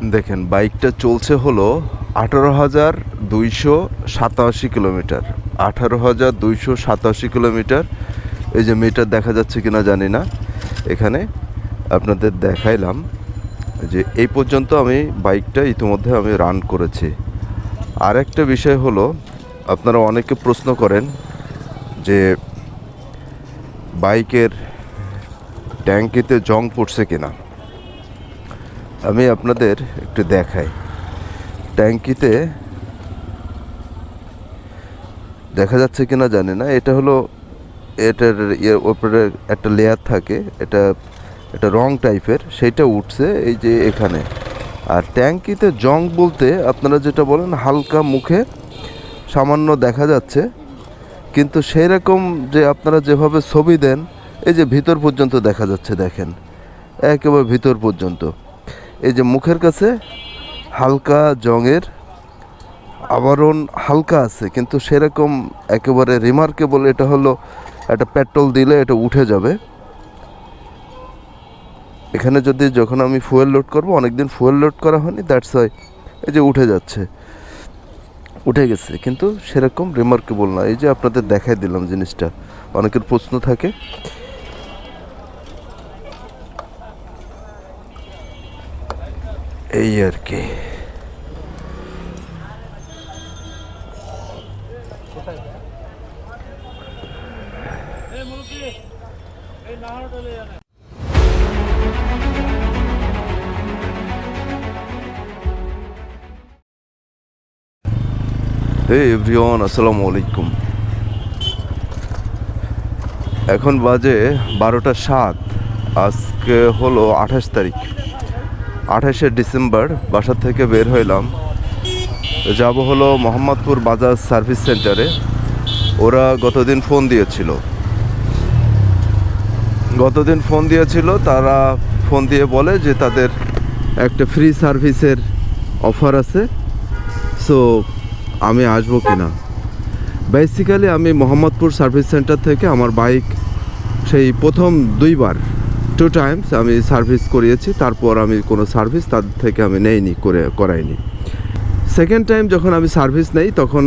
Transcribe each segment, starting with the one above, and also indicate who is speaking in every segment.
Speaker 1: দেখেন, বাইকটা চলছে হলো আঠারো হাজার দুইশো সাতাশি কিলোমিটার। আঠারো হাজার দুইশো সাতাশি কিলোমিটার। এই যে মিটার দেখা যাচ্ছে কিনা জানি না। এখানে আপনাদের দেখাইলাম যে এই পর্যন্ত আমি বাইকটা ইতিমধ্যে আমি রান করেছি। আর একটা বিষয় হলো, আপনারা অনেকে প্রশ্ন করেন যে বাইকের ট্যাঙ্কিতে জং পড়ছে কিনা। আমি আপনাদের একটু দেখাই। ট্যাঙ্কিতে দেখা যাচ্ছে কি না জানি না। এটা হলো, এটার ইয়ের ওপরে একটা লেয়ার থাকে। এটা এটা রং টাইপের। সেইটা উঠছে এই যে এখানে। আর ট্যাঙ্কিতে জং বলতে আপনারা যেটা বলেন, হালকা মুখে সামান্য দেখা যাচ্ছে। কিন্তু সেই রকম যে আপনারা যেভাবে ছবি দেন, এই যে ভিতর পর্যন্ত দেখা যাচ্ছে, দেখেন। একেবারে ভিতর পর্যন্ত। এই যে মুখের কাছে হালকা জঙের আবরণ হালকা আছে, কিন্তু সেরকম একেবারে রিমার্কেবল এটা হলো একটা পেট্রোল দিলে এটা উঠে যাবে। এখানে যদি যখন আমি ফুয়েল লোড করব, অনেকদিন ফুয়েল লোড করা হয়নি দ্যাটস ওয়াই এই যে উঠে যাচ্ছে। উঠে গেছে, কিন্তু সেরকম রিমার্কেবল না। এই যে আপনাদের দেখাই দিলাম জিনিসটা, অনেকের প্রশ্ন থাকে। এই আর কি। এভরিওয়ান আসসালামু আলাইকুম। এখন বাজে বারোটা সাত। আজকে হলো আঠাশ তারিখ। আঠাশে ডিসেম্বর বাসার থেকে বের হইলাম। যাব হলো মোহাম্মদপুর বাজাজ সার্ভিস সেন্টারে। ওরা গতদিন ফোন দিয়েছিল। গতদিন ফোন দিয়েছিল, তারা ফোন দিয়ে বলে যে তাদের একটা ফ্রি সার্ভিসের অফার আছে। সো আমি আসব কি না বেসিক্যালি আমি মোহাম্মদপুর সার্ভিস সেন্টার থেকে আমার বাইক সেই প্রথম দুইবার টু টাইমস আমি সার্ভিস করিয়েছি, তারপর আমি কোনো সার্ভিস তাদের থেকে আমি নেইনি, করে, করাইনি। সেকেন্ড টাইম যখন আমি সার্ভিস নেই, তখন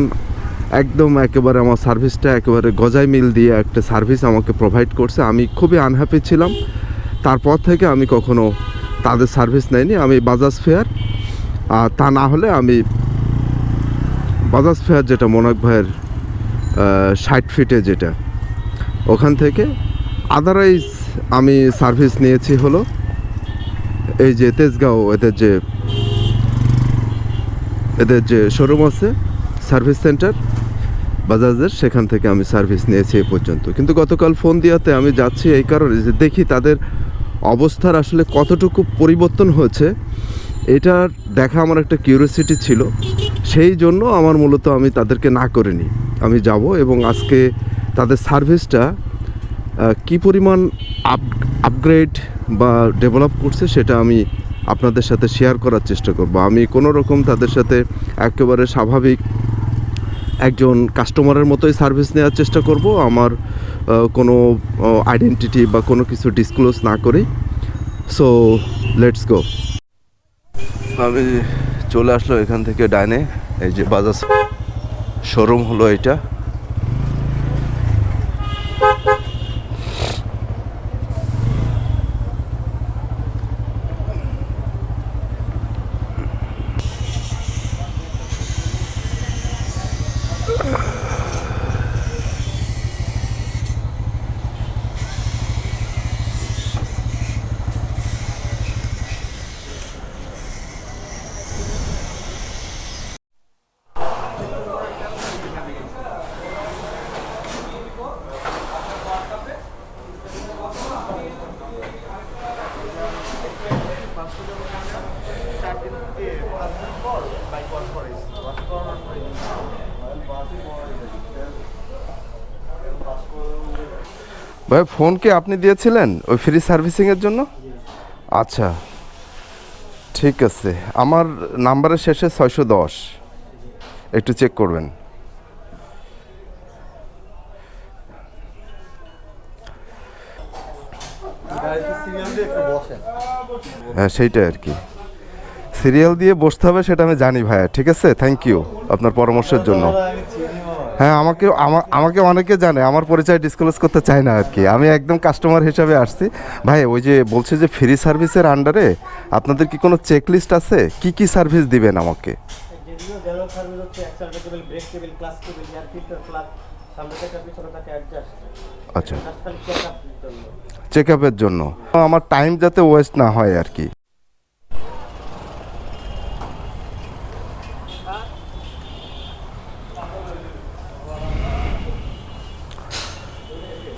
Speaker 1: একদম একেবারে আমার সার্ভিসটা একেবারে গজাই মিল দিয়ে একটা সার্ভিস আমাকে প্রোভাইড করছে। আমি খুবই আনহ্যাপি ছিলাম। তারপর থেকে আমি কখনো তাদের সার্ভিস নেইনি। আমি বাজাজ ফেয়ার আর তা না হলে আমি বাজাজ ফেয়ার যেটা মোনাক ভাইয়ের ষাট ফিটে যেটা, ওখান থেকে আদারওয়াইজ আমি সার্ভিস নিয়েছি হলো এই যে তেজগাঁও, এদের যে এদের যে শোরুম আছে, সার্ভিস সেন্টার, বাজাজের, সেখান থেকে আমি সার্ভিস নিয়েছি এ পর্যন্ত। কিন্তু গতকাল ফোন দিয়াতে আমি যাচ্ছি এই কারণে যে দেখি তাদের অবস্থার আসলে কতটুকু পরিবর্তন হয়েছে এটা দেখা আমার একটা কিউরিয়াসিটি ছিল। সেই জন্য আমার মূলত আমি তাদেরকে না করিনি আমি যাব এবং আজকে তাদের সার্ভিসটা কি পরিমাণ আপ আপগ্রেড বা ডেভেলপ করছে সেটা আমি আপনাদের সাথে শেয়ার করার চেষ্টা করব। আমি কোনো রকম তাদের সাথে একেবারে স্বাভাবিক একজন কাস্টমারের মতোই সার্ভিস নেওয়ার চেষ্টা করব। আমার কোনো আইডেন্টিটি বা কোনো কিছু ডিসক্লোজ না করেই সো লেটস গো আমি চলে আসলো এখান থেকে ডাইনে, এই যে বাজাজ শোরুম হলো এটা। ভাই ফোন কি আপনি দিয়েছিলেন? ওই ফ্রি সার্ভিসিংয়ের জন্য? আচ্ছা ঠিক আছে। আমার নাম্বারের শেষে ছয়শো দশ। একটু চেক করবেন। হ্যাঁ সেইটাই আর কি। সিরিয়াল দিয়ে বসতে হবে, সেটা আমি জানি ভাইয়া, ঠিক আছে? থ্যাংক ইউ আপনার পরামর্শের জন্য। হ্যাঁ আমাকে আমা- আমাকে অনেকে জানে আমার পরিচয় ডিসক্লোজ করতে চায় না আর কি। আমি একদম কাস্টমার হিসাবে আসছি। ভাই ওই যে বলছে যে ফ্রি সার্ভিসের আন্ডারে আপনাদের কি কোনো চেক লিস্ট আছে? কি কি সার্ভিস দিবেন আমাকে? আচ্ছা।
Speaker 2: চেক
Speaker 1: আপের জন্য। আমার টাইম যাতে ওয়েস্ট না হয় আর কি।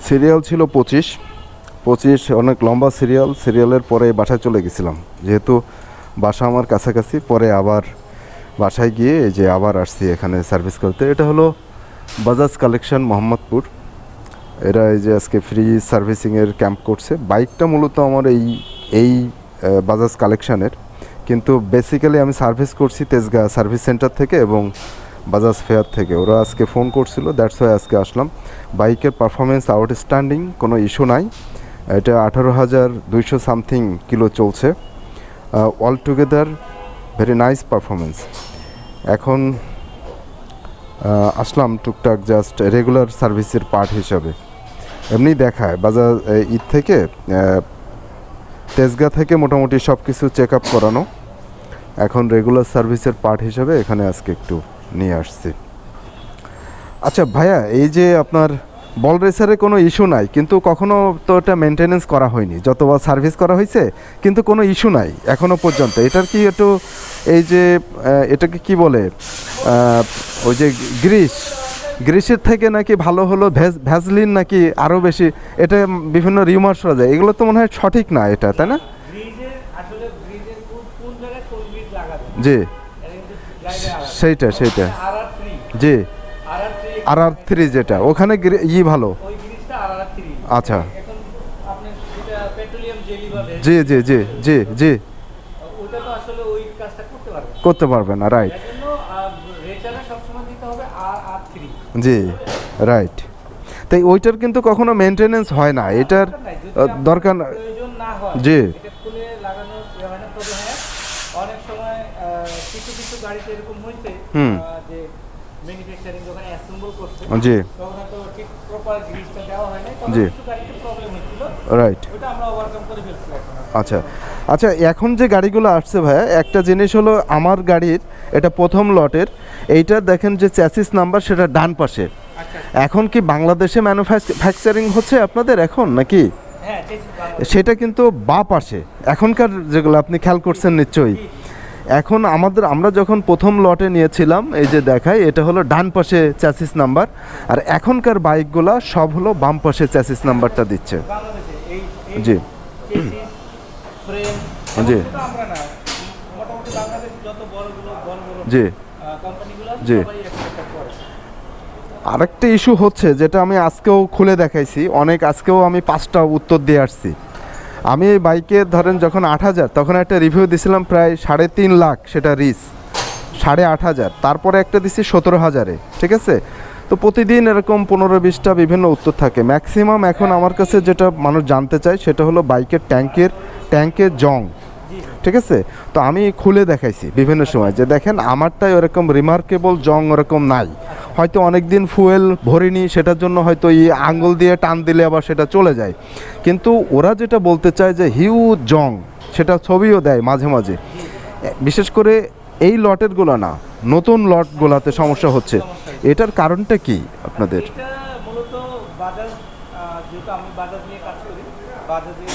Speaker 1: সিরিয়াল ছিল পঁচিশ। পঁচিশ অনেক লম্বা সিরিয়াল। সিরিয়ালের পরে বাসায় চলে গেছিলাম। যেহেতু বাসা আমার কাছাকাছি, পরে আবার বাসায় গিয়ে যে আবার আসছি এখানে সার্ভিস করতে। এটা হলো বাজাজ কালেকশন মোহাম্মদপুর। এরা এই যে আজকে ফ্রি সার্ভিসিংয়ের ক্যাম্প করছে। বাইকটা মূলত আমার এই এই বাজাজ কালেকশানের কিন্তু বেসিক্যালি আমি সার্ভিস করছি তেজগাঁ সার্ভিস সেন্টার থেকে এবং বাজাজ ফেয়ার থেকে। ওরা আজকে ফোন করছিল দ্যাটস ওয়াই আজকে আসলাম। বাইকের পারফরমেন্স আউটস্ট্যান্ডিং কোনো ইস্যু নাই। এটা আঠারো হাজার দুইশো সামথিং কিলো চলছে। All together very nice performance এখন আসলাম টুকটাক জাস্ট রেগুলার সার্ভিসের পার্ট হিসাবে। এমনি দেখায় বাজার ঈদ থেকে তেজগা থেকে মোটামুটি সব কিছু চেক আপ করানো। এখন রেগুলার সার্ভিসের পার্ট হিসাবে এখানে আজকে একটু নিয়ে আসছি। আচ্ছা ভাইয়া এই যে আপনার বল রেসারে কোনো ইস্যু নাই কিন্তু কখনো তো এটা মেনটেনেন্স করা হয়নি। যতবার সার্ভিস করা হয়েছে কিন্তু কোনো ইস্যু নাই এখনও পর্যন্ত। এটার কি একটু এই যে এটাকে কি বলে ওই যে গ্রিস গ্রিসের থেকে নাকি ভালো হলো ভ্যাজ ভ্যাজলিন নাকি আরও বেশি? এটা বিভিন্ন রিউমার শোনা যায়। এগুলো তো মনে হয় সঠিক না এটা তাই না? জি। সেইটা সেইটা। জি।
Speaker 2: আর আর থ্রি
Speaker 1: যেটা, ওখানে ই ভালো। আচ্ছা। জি জি জি জি জি।
Speaker 2: করতে পারবে না।
Speaker 1: রাইট জি রাইট তাই ওইটার কিন্তু কখনো মেনটেনেন্স হয় না, এটার দরকার জি।
Speaker 2: এটা খুলে লাগানো ইয়ে হয় না তবে হ্যাঁ অনেক সময় আহ, কিছু কিছু গাড়িতে এরকম হয়েছে
Speaker 1: হুম।
Speaker 2: যে ম্যানুফ্যাকচারিং যখন অ্যাসেম্বল করছে
Speaker 1: জি।
Speaker 2: তখন হয়তো ঠিক প্রপার গ্রিসটা দেওয়া হয় নাই
Speaker 1: জি।
Speaker 2: প্রবলেম হচ্ছিল
Speaker 1: রাইট
Speaker 2: ওটা আমরা ওভারকাম করে ফেলছি
Speaker 1: আচ্ছা। আচ্ছা এখন যে গাড়িগুলো আসছে ভাইয়া একটা জিনিস হলো আমার গাড়ির এটা প্রথম লটের এইটা দেখেন যে চ্যাসিস নাম্বার সেটা ডান পাশে।
Speaker 2: আচ্ছা।
Speaker 1: এখন কি বাংলাদেশে ম্যানুফ্যাকচারিং হচ্ছে আপনাদের এখন নাকি?
Speaker 2: হ্যাঁ
Speaker 1: সেটা কিন্তু বা পাশে। এখনকার যেগুলো আপনি খেয়াল করছেন নিশ্চয়ই। এখন আমাদের, আমরা যখন প্রথম লটে নিয়েছিলাম, এই যে দেখাই, এটা হলো ডান পাশে চ্যাসিস নাম্বার আর এখনকার বাইকগুলা সব হলো বাম পাশে চ্যাসিস নাম্বারটা দিচ্ছে জি জি। জি জি। আরেকটা ইস্যু হচ্ছে, যেটা আমি আজকেও খুলে দেখাইছি, অনেক আজকেও আমি পাঁচটা উত্তর দিয়ে আসছি আমি এই বাইকে ধরেন যখন আট হাজার, তখন একটা রিভিউ দিছিলাম প্রায় সাড়ে তিন লাখ সেটা রিস সাড়ে আট হাজার, তারপরে একটা দিছি সতেরো হাজারে, ঠিক আছে? তো প্রতিদিন এরকম পনেরো বিশটা বিভিন্ন উত্তর থাকে। ম্যাক্সিমাম এখন আমার কাছে যেটা মানুষ জানতে চায়, সেটা হলো বাইকের ট্যাঙ্কের ট্যাঙ্কের জং, ঠিক আছে? তো আমি খুলে দেখাইছি বিভিন্ন সময় যে দেখেন, আমারটাই ওরকম রিমার্কেবল জং ওরকম নাই। হয়তো অনেক দিন ফুয়েল ভরিনি সেটার জন্য হয়তো এই আঙ্গুল দিয়ে টান দিলে আবার সেটা চলে যায়। কিন্তু ওরা যেটা বলতে চায় যে হিউ জং সেটা ছবিও দেয় মাঝে মাঝে। বিশেষ করে এই লটেরগুলো না নতুন লটগুলোতে সমস্যা হচ্ছে। এটার কারণটা কি আপনাদের?
Speaker 2: মূলত বাজাজ যেহেতু আমি বাজাজ নিয়ে কাজ করি বাজাজের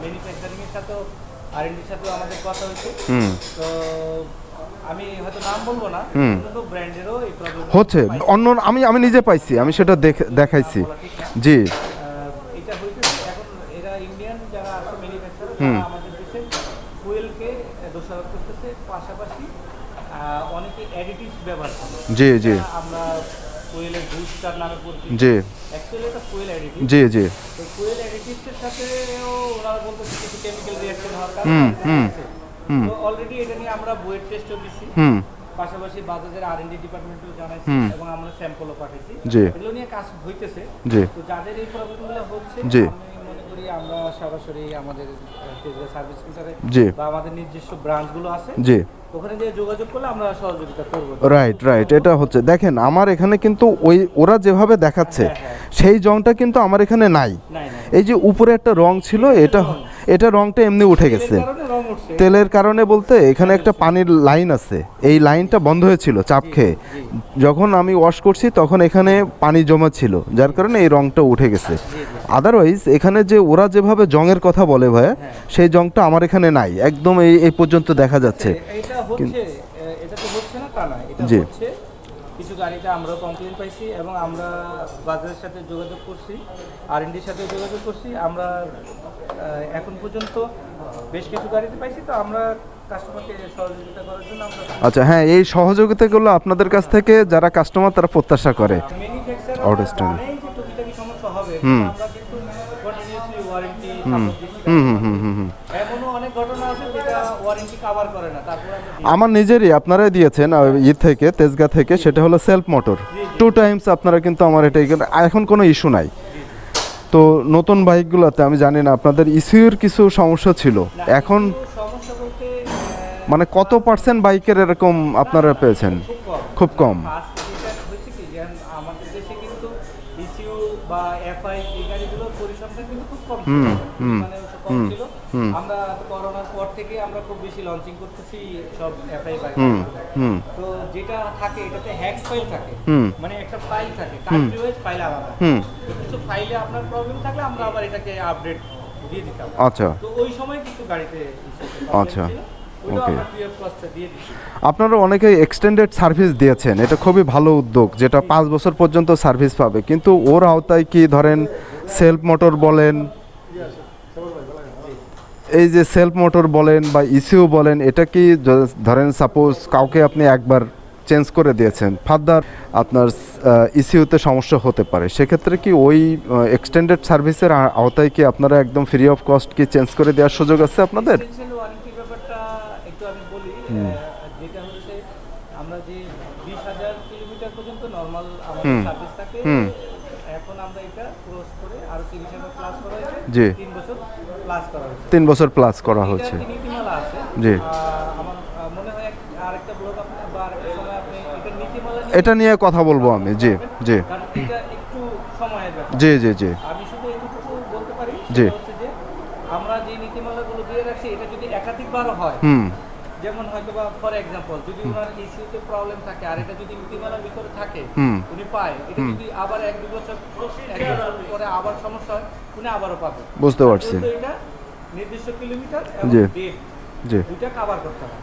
Speaker 2: ম্যানুফ্যাকচারিং এর সাথেও আর এর সাথেও আমাদের কথা হয়েছে।
Speaker 1: হুম।
Speaker 2: তো আমি হয়তো নাম বলব না ব্র্যান্ডেরও এই প্রবলেম
Speaker 1: হচ্ছে অন্য আমি আমি নিজে পাইছি আমি সেটা দেখে দেখাইছি। জি।
Speaker 2: এটা হইতেছে এখন এরা ইন্ডিয়ান যারা আছে ম্যানুফ্যাকচারার তারা আমাদের দেশে ফুয়েলকে দোষারোপ করতেছে। পাশাপাশি অনেকে অ্যাডিটিভস ব্যবহার করে।
Speaker 1: জি জি।
Speaker 2: আমরা ফুয়েলের বুস্টার নামে পরিচিত।
Speaker 1: জি।
Speaker 2: অ্যাকচুয়ালি এটা ফুয়েল অ্যাডিটিভ
Speaker 1: জি জি।
Speaker 2: ফুয়েল অ্যাডিটিভসের সাথেও ওনারা বলতেছে কিছু কেমিক্যাল রিঅ্যাকশন হওয়ার
Speaker 1: হুম,
Speaker 2: কারণে
Speaker 1: হুম, হুম।
Speaker 2: তো অলরেডি এটা নিয়ে আমরা বুয়েট টেস্টও দিছি
Speaker 1: হুম।
Speaker 2: পাশাপাশি বাজাজের আর এনডি ডিপার্টমেন্টেও জানাইছি। এবং আমরা স্যাম্পলও পাঠাইছি।
Speaker 1: জি।
Speaker 2: এগুলো নিয়ে কাজ হইতেছে।
Speaker 1: জি।
Speaker 2: তো যাদের এই প্রবলেমগুলো হচ্ছে। আমি মনে করি আমরা সরাসরি আমাদের সার্ভিস সেন্টারে
Speaker 1: জি।
Speaker 2: বা আমাদের নিজস্ব ব্রাঞ্চগুলো আছে
Speaker 1: জি।
Speaker 2: ওখানে যে যোগাযোগ করলে আমরা সহযোগিতা করব।
Speaker 1: রাইট রাইট এটা হচ্ছে। দেখেন আমার এখানে কিন্তু ওই ওরা যেভাবে দেখাচ্ছে
Speaker 2: হ্যাঁ,
Speaker 1: সেই জংটা কিন্তু আমার এখানে নাই। এই যে উপরে একটা রং ছিল এটা এটা রংটা এমনি উঠে গেছে। তেলের কারণে বলতে এখানে একটা পানির লাইন আছে। এই লাইনটা বন্ধ হয়েছিল চাপ খেয়ে। যখন আমি ওয়াশ করছি তখন এখানে পানি জমা ছিল যার কারণে এই রংটা উঠে গেছে। আদারওয়াইজ এখানে যে ওরা যেভাবে জংয়ের কথা বলে ভাইয়া সেই জংটা আমার এখানে নাই। একদম এই এই পর্যন্ত দেখা যাচ্ছে। জি।
Speaker 2: কিছু গাড়িতে আমরাও কমপ্লেন পাইছি এবং আমরা বাজারের সাথে যোগাযোগ করছি আর এনডির সাথে যোগাযোগ করছি। আমরা এখন পর্যন্ত বেশ কিছু গাড়িতে পাইছি তো আমরা কাস্টমারকে সহযোগিতা করার জন্য আমরা
Speaker 1: আচ্ছা হ্যাঁ এই সহযোগিতাগুলো আপনাদের কাছ থেকে যারা কাস্টমার তারা প্রত্যাশা করে।
Speaker 2: Manufacture
Speaker 1: Out of stand.
Speaker 2: জানেই যে টুকিটাকি সমস্যা হবে
Speaker 1: হুম। হুম হুম হুম হুম হুম হুম।
Speaker 2: আমরা
Speaker 1: নিজেরই আপনারাই দিয়েছেন ই থেকে তেজগা থেকে সেটা হলো সেলফ মোটর টু টাইমস আপনারা কিন্তু আমার এটা এখানে- কোনো ইস্যু নাই। তো নতুন বাইকগুলোতে আমি জানি না আপনাদের ইস্যুর কিছু সমস্যা ছিল। এখন মানে কত পার্সেন্ট বাইকের এরকম আপনারা পেয়েছেন?
Speaker 2: খুব কম।
Speaker 1: হুম, হুম,
Speaker 2: মানে
Speaker 1: হুম।
Speaker 2: আমরা করোনার পর থেকে আমরা খুব বেশি লঞ্চিং করতেছি সব এফআই বাইক তো যেটা থাকে এটাতে হ্যাক্স ফাইল থাকে।
Speaker 1: হুম।
Speaker 2: মানে একটা ফাইল থাকে কান্ট্রি ওয়াইজ ফাইল আলাদা। তো কিছু ফাইলে আপনার প্রবলেম থাকলে আমরা আবার এটাকে আপডেট দিয়ে দিতাম।
Speaker 1: আচ্ছা।
Speaker 2: তো ওই সময় কিছু গাড়িতে
Speaker 1: আচ্ছা,
Speaker 2: দিচ্ছি
Speaker 1: আপনারা অনেকে এক্সটেন্ডেড সার্ভিস দিয়েছেন এটা খুবই ভালো উদ্যোগ যেটা পাঁচ বছর পর্যন্ত সার্ভিস পাবে। কিন্তু ওর আওতায় কি ধরেন সেলফ মোটর বলেন এই যে সেলফ মোটর বলেন বা ইসিও বলেন এটা কি ধরেন সাপোজ কাউকে আপনি একবার চেঞ্জ করে দিয়েছেন ফার্দার আপনার ইসিউতে সমস্যা হতে পারে সেক্ষেত্রে কি ওই এক্সটেন্ডেড সার্ভিসের আওতায় কি আপনারা একদম ফ্রি অফ কস্ট কি চেঞ্জ করে দেওয়ার সুযোগ আছে আপনাদের
Speaker 2: এসেনশিয়াল ওয়ারেন্টির ব্যাপারটা একটু আমি বলি আহ, যেটা হচ্ছে আমরা যে বিশ হাজার কিলোমিটার পর্যন্ত নর্মাল আমাদের
Speaker 1: হুম।
Speaker 2: সার্ভিস থাকে
Speaker 1: হুম।
Speaker 2: এখন আমরা এটা ক্রস করে আরও তিরিশ হাজার প্লাস করা হয়েছে
Speaker 1: জি।
Speaker 2: তিন বছর প্লাস করা হয়েছে।
Speaker 1: জি।
Speaker 2: এটা নিয়ে
Speaker 1: কথা বলব আমি জি জি। জি জি জি। জি।
Speaker 2: আমরা যে নীতিমালাগুলো দিয়ে রাখছি এটা যদি একাধিকবার হয়
Speaker 1: হুম।
Speaker 2: যেমন হয়তো বা ফর এক্সাম্পল যদি ওনার ইসিউতে প্রবলেম থাকে আর এটা যদি নীতিমালার ভিতরে থাকে। উনি পায় এটা যদি আবার এক দু বছর এক বছর পরে আবার সমস্যা হয় উনি আবারও পাবে।
Speaker 1: বুঝতে পারছি।
Speaker 2: এটা নির্দিষ্ট কিলোমিটার এবং। ডেট দুইটা কভার করতে হবে।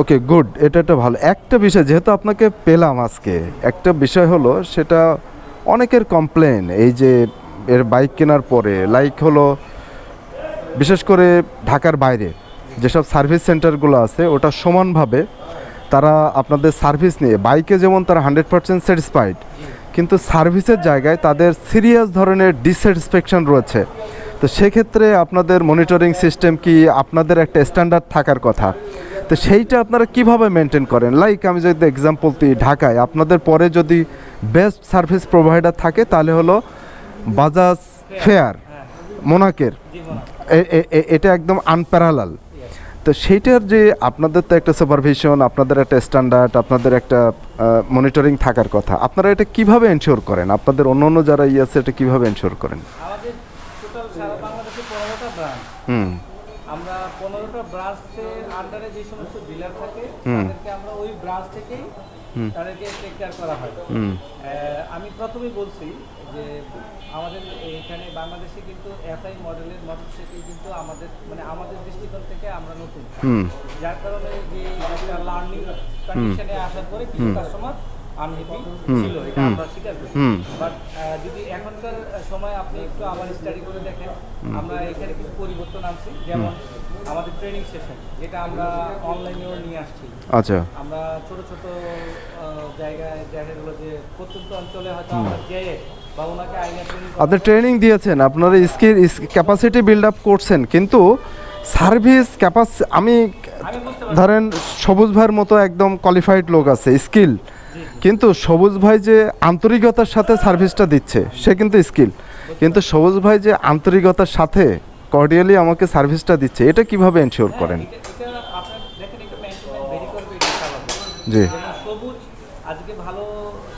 Speaker 1: ওকে গুড এটা একটা ভালো একটা বিষয় যেহেতু আপনাকে পেলাম আজকে একটা বিষয় হলো সেটা অনেকের কমপ্লেন এই যে এর বাইক কেনার পরে লাইক হলো বিশেষ করে ঢাকার বাইরে। যেসব সার্ভিস সেন্টারগুলো আছে, ওটা সমানভাবে তারা আপনাদের সার্ভিস নিয়ে, বাইকে যেমন তারা হান্ড্রেড পার্সেন্ট স্যাটিসফাইড, কিন্তু সার্ভিসের জায়গায় তাদের সিরিয়াস ধরনের ডিসস্যাটিসফ্যাকশন রয়েছে। তো সেক্ষেত্রে আপনাদের মনিটরিং সিস্টেম কি আপনাদের একটা স্ট্যান্ডার্ড থাকার কথা? তো সেইটা আপনারা কীভাবে মেনটেন করেন? লাইক আমি যদি এক্সাম্পল দিই ঢাকায়, আপনাদের পরে যদি বেস্ট সার্ভিস প্রোভাইডার থাকে, তাহলে হলো বাজাজ ফেয়ার মোনাকের
Speaker 2: মনে
Speaker 1: এটা একদম আনপ্যারালাল তো সেইটার যে আপনাদের তো একটা সুপারভিশন আপনাদের একটা স্ট্যান্ডার্ড আপনাদের একটা মনিটরিং থাকার কথা আপনারা এটা কীভাবে এনশিওর করেন? আপনাদের অন্য অন্য যারা ইয়ে আছে এটা কীভাবে এনশিওর করেন? হুম।
Speaker 2: আমরা পনেরোটা ব্রাঞ্চের আন্ডারে যে সমস্ত ডিলার থাকে। তাদেরকে আমরা ওই ব্রাঞ্চ থেকেই তাদেরকে টেক কেয়ার করা হয়। আমি প্রথমেই বলছি যে আমাদের এখানে বাংলাদেশে কিন্তু এফআই মডেলের মোটরসাইকেল কিন্তু আমাদের মানে আমাদের দৃষ্টিকোণ থেকে আমরা নতুন। যার কারণে যে একটা লার্নিং কন্ডিশনে আসার পরে কিছু কাস্টমার ছিল এটা আমরা স্বীকার করি। বাট যদি এখনকার সময় আপনি একটু আবার স্টাডি করে দেখেন আমরা এখানে কিছু পরিবর্তন আনছি। যেমন আমাদের ট্রেনিং সেশন যেটা আমরা অনলাইনেও নিয়ে আসছি।
Speaker 1: আচ্ছা।
Speaker 2: আমরা ছোট ছোট জায়গায় দেখা গেলো যে প্রত্যন্ত অঞ্চলে হয়তো আমরা যেয়ে
Speaker 1: আপনি ট্রেনিং দিয়েছেন, আপনারা স্কিল ক্যাপাসিটি বিল্ড আপ করছেন, কিন্তু সার্ভিস ক্যাপাস আমি ধরেন সবুজ ভাইয়ের মতো একদম কোয়ালিফাইড লোক আছে স্কিল কিন্তু সবুজ ভাই যে আন্তরিকতার সাথে সার্ভিসটা দিচ্ছে, সে কিন্তু স্কিল কিন্তু সবুজ ভাই যে আন্তরিকতার সাথে কর্ডিয়ালি আমাকে সার্ভিসটা দিচ্ছে, এটা কীভাবে এনশিওর করেন? জি।
Speaker 2: সবুজ, আজকে ভালো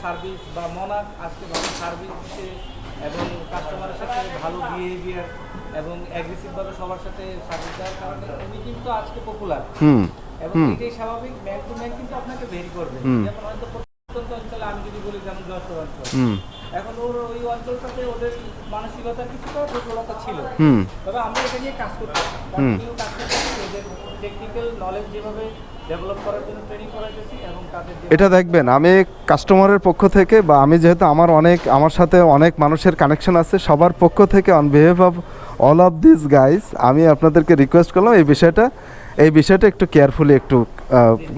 Speaker 2: সার্ভিস বা মনাক, আজকে ভালো সার্ভিস দিচ্ছে এবং কাস্টমারের সাথে ভালো বিহেভিয়ার এবং অ্যাগ্রেসিভভাবে সবার সাথে সার্ভিস দেওয়ার কারণে উনি কিন্তু আজকে পপুলার
Speaker 1: হুম
Speaker 2: এবং এটাই স্বাভাবিক ম্যান টু ম্যান কিন্তু আপনাকে ভেরি করবে। যেমন হয়তো প্রত্যন্ত অঞ্চলে আমি যদি বলি যেমন যশোর অঞ্চল।
Speaker 1: হুম।
Speaker 2: এখন ওর ওই অঞ্চলটাতে ওদের মানসিকতা কিছুটা দুর্বলতা ছিল।
Speaker 1: হুম।
Speaker 2: তবে আমরা এটা নিয়ে কাজ করতেছি ওদের টেকনিক্যাল নলেজ যেভাবে ডেভেলপ করার জন্য ট্রেনিং করাইতেছি এবং তাদের
Speaker 1: এটা দেখবেন আমি কাস্টমারের পক্ষ থেকে বা আমি যেহেতু আমার অনেক আমার সাথে অনেক মানুষের কানেকশন আছে সবার পক্ষ থেকে on behalf of all of this guys আমি আপনাদেরকে রিকোয়েস্ট করলাম এই বিষয়টা এই বিষয়টা একটু কেয়ারফুলি একটু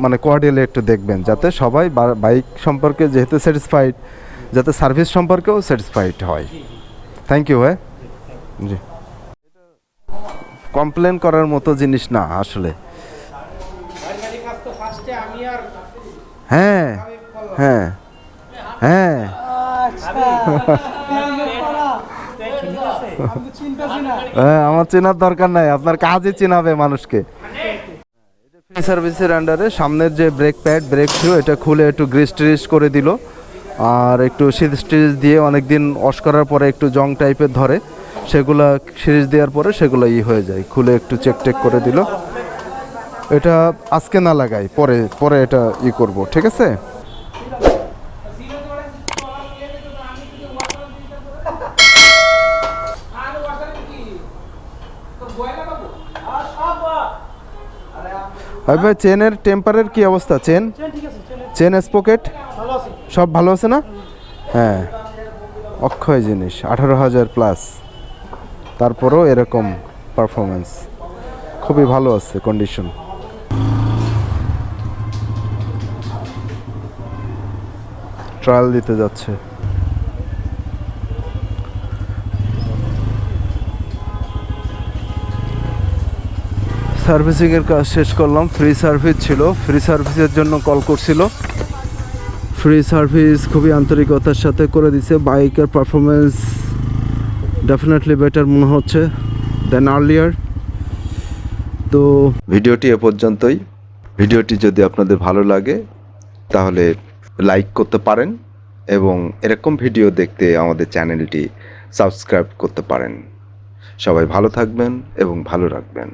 Speaker 1: মানে কোয়ার্ডিয়ালি একটু দেখবেন যাতে সবাই বাইক সম্পর্কে যেহেতু স্যাটিসফাইড যাতে সার্ভিস সম্পর্কেও স্যাটিসফাইড হয়। থ্যাংক ইউ হ্যাঁ? জি। কমপ্লেন করার মতো জিনিস না আসলে।
Speaker 2: সরকারি কাজ তো ফার্স্টে আমি আর
Speaker 1: হ্যাঁ হ্যাঁ হ্যাঁ। হ্যাঁ আমার চেনার দরকার নাই আপনার কাজই চেনাবে মানুষকে। ফ্রি সার্ভিসের আন্ডারে সামনের যে ব্রেক প্যাড ব্রেক শু এটা খুলে একটু গ্রিস ট্রিস করে দিল। আর একটু সিরিজ টিরিজ দিয়ে অনেক দিন ওয়াশ করার পরে একটু জং টাইপের ধরে সেগুলা সিরিজ দেওয়ার পরে সেগুলো ই হয়ে যায় খুলে একটু চেক টেক করে দিল। এটা আজকে না লাগাই পরে পরে এটা ই করব ঠিক আছে? ভাই ভাই চেনের টেম্পারের কি অবস্থা? চেন? চেন স্পকেট সব ভালো আছে না? হ্যাঁ অক্ষয় জিনিস, আঠারো হাজার প্লাস তারপরেও এরকম পারফরমেন্স খুবই ভালো আছে কন্ডিশন ট্রায়াল দিতে যাচ্ছে। সার্ভিসিংয়ের কাজ শেষ করলাম। ফ্রি সার্ভিস ছিল। ফ্রি সার্ভিসের জন্য কল করছিল। ফ্রি সার্ভিস খুবই আন্তরিকতার সাথে করে দিছে। বাইকের পারফরমেন্স ডেফিনেটলি বেটার মনে হচ্ছে দেন আর্লিয়ার তো ভিডিওটি এ পর্যন্তই। ভিডিওটি যদি আপনাদের ভালো লাগে, তাহলে লাইক করতে পারেন এবং এরকম ভিডিও দেখতে আমাদের চ্যানেলটি সাবস্ক্রাইব করতে পারেন। সবাই ভালো থাকবেন এবং ভালো রাখবেন।